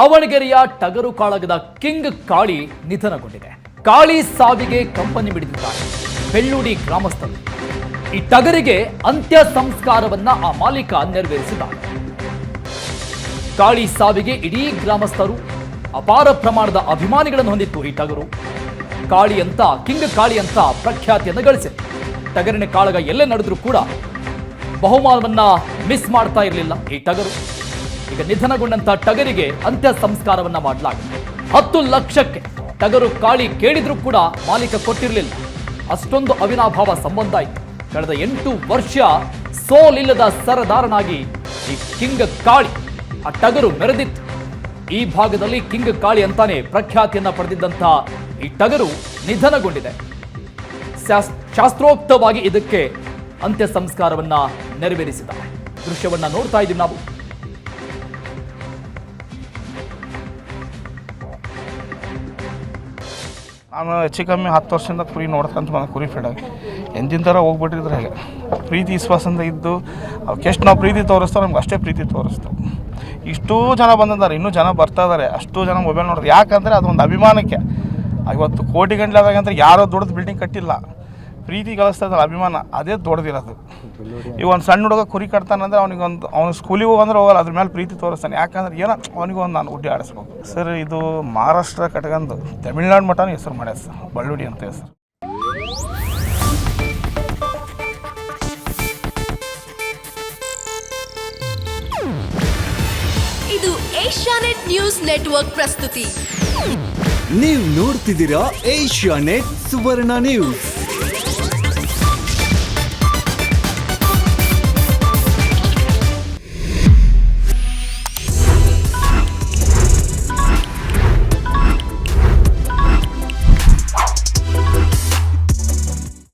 ದಾವಣಗೆರೆಯ ಟಗರು ಕಾಳಗದ ಕಿಂಗ್ ಕಾಳಿ ನಿಧನಗೊಂಡಿದೆ. ಕಾಳಿ ಸಾವಿಗೆ ಕಂಪನಿ ಬಿಡಿದಿದ್ದಾರೆ. ಬೆಳ್ಳೂಡಿ ಗ್ರಾಮಸ್ಥರು. ಈ ಟಗರಿಗೆ ಅಂತ್ಯ ಸಂಸ್ಕಾರವನ್ನ ಆ ಮಾಲೀಕ ನೆರವೇರಿಸಿದ್ದಾರೆ. ಕಾಳಿ ಸಾವಿಗೆ ಇಡೀ ಗ್ರಾಮಸ್ಥರು ಅಪಾರ ಪ್ರಮಾಣದ ಅಭಿಮಾನಿಗಳನ್ನು ಹೊಂದಿತ್ತು ಈ ಟಗರು. ಕಾಳಿ ಅಂತ ಕಿಂಗ್ ಕಾಳಿ ಅಂತ ಪ್ರಖ್ಯಾತಿಯನ್ನು ಗಳಿಸಿತ್ತು. ಟಗರಿನ ಕಾಳಗ ಎಲ್ಲೇ ನಡೆದ್ರೂ ಕೂಡ ಬಹುಮಾನವನ್ನ ಮಿಸ್ ಮಾಡ್ತಾ ಇರಲಿಲ್ಲ ಈ ಟಗರು. ಈಗ ನಿಧನಗೊಂಡಂತ ಟಗರಿಗೆ ಅಂತ್ಯ ಸಂಸ್ಕಾರವನ್ನ ಮಾಡಲಾಗಿದೆ ಹತ್ತು ಲಕ್ಷಕ್ಕೆ ಟಗರು ಕಾಳಿ ಕೇಳಿದ್ರೂ ಕೂಡ ಮಾಲೀಕ ಕೊಟ್ಟಿರಲಿಲ್ಲ. ಅಷ್ಟೊಂದು ಅವಿನಾಭಾವ ಸಂಬಂಧ ಇತ್ತು ಕಳೆದ ಎಂಟು ವರ್ಷ ಸೋಲಿಲ್ಲದ ಸರದಾರನಾಗಿ ಈ ಕಿಂಗ್ ಕಾಳಿ, ಆ ಟಗರು ಮೆರೆದಿತ್ತು. ಈ ಭಾಗದಲ್ಲಿ ಕಿಂಗ್ ಕಾಳಿ ಅಂತಾನೆ ಪ್ರಖ್ಯಾತಿಯನ್ನ ಪಡೆದಿದ್ದಂತಹ ಈ ಟಗರು ನಿಧನಗೊಂಡಿದೆ. ಶಾಸ್- ಶಾಸ್ತ್ರೋಕ್ತವಾಗಿ ಇದಕ್ಕೆ ಅಂತ್ಯ ಸಂಸ್ಕಾರವನ್ನ ನೆರವೇರಿಸಿದ್ದಾರೆ. ದೃಶ್ಯವನ್ನ ನೋಡ್ತಾ ಇದ್ದೀವಿ ನಾವು. ನಾನು ಹೆಚ್ಚು ಕಮ್ಮಿ ಹತ್ತು ವರ್ಷದಿಂದ ಕುರಿ ನೋಡ್ಕೊಂತ ಬಂದ ಕುರಿ ಫೀಲ್ಡಾಗಿ ಎಂದಿನ ಥರ ಹೋಗ್ಬಿಟ್ಟಿದ್ರೆ ಹಾಗೆ. ಪ್ರೀತಿ ವಿಶ್ವಾಸದಿಂದ ಇದ್ದು ಅವಕ್ಕೆ ಎಷ್ಟು ನಾವು ಪ್ರೀತಿ ತೋರಿಸ್ತಾರೆ ನಮ್ಗೆ ಅಷ್ಟೇ ಪ್ರೀತಿ ತೋರಿಸ್ತಾವೆ ಇಷ್ಟೂ ಜನ ಬಂದಿದ್ದಾರೆ, ಇನ್ನೂ ಜನ ಬರ್ತಾ ಇದ್ದಾರೆ ಅಷ್ಟು ಜನ ಮೊಬೈಲ್ ನೋಡ್ತಾರೆ ಯಾಕಂದರೆ ಅದೊಂದು ಅಭಿಮಾನಕ್ಕೆ. ಇವತ್ತು ಕೋಟಿ ಗಂಟಲೆ ಆದಾಗಂದ್ರೆ ಯಾರೋ ದೊಡ್ಡದು ಬಿಲ್ಡಿಂಗ್ ಕಟ್ಟಿಲ್ಲ. ಪ್ರೀತಿ ಗಳಿಸ್ತಾ ಇದ್ದಾರೆ ಅಭಿಮಾನ ಅದೇ ದೊಡ್ಡದಿರೋದು ಈಗ ಒಂದು ಸಣ್ಣ ಹುಡುಗ ಕುರಿ ಕಟ್ತಾನಂದ್ರೆ ಅವನಿಗೊಂದು ಒಂದು ಅವ್ನು ಸ್ಕೂಲಿಗೆ ಹೋಗಂದ್ರೆ ಹೋಗಲ್ಲ ಅದ್ರ ಮೇಲೆ ಪ್ರೀತಿ ತೋರಿಸ್ತಾನೆ. ಯಾಕಂದ್ರೆ ಏನೋ ಅವನಿಗೊಂದು ನಾನು ಹುಡ್ಡಿ ಆಡಿಸ್ಬೇಕು. ಸರ್ ಇದು ಮಹಾರಾಷ್ಟ್ರ ಕಟ್ಕೊಂಡು ತಮಿಳ್ನಾಡು ಮಠನೂ ಹೆಸರು ಮಾಡ್ಯಾರ ಸರ್ ಬಳ್ಳುಡಿ ಅಂತ ಹೆಸರು. ಇದು ಏಷ್ಯಾನೆಟ್ ನ್ಯೂಸ್ ನೆಟ್ವರ್ಕ್ ಪ್ರಸ್ತುತಿ. ನೀವು ನೋಡ್ತಿದ್ದೀರಾ ಏಷ್ಯಾ ನೆಟ್ ಸುವರ್ಣ ನ್ಯೂಸ್.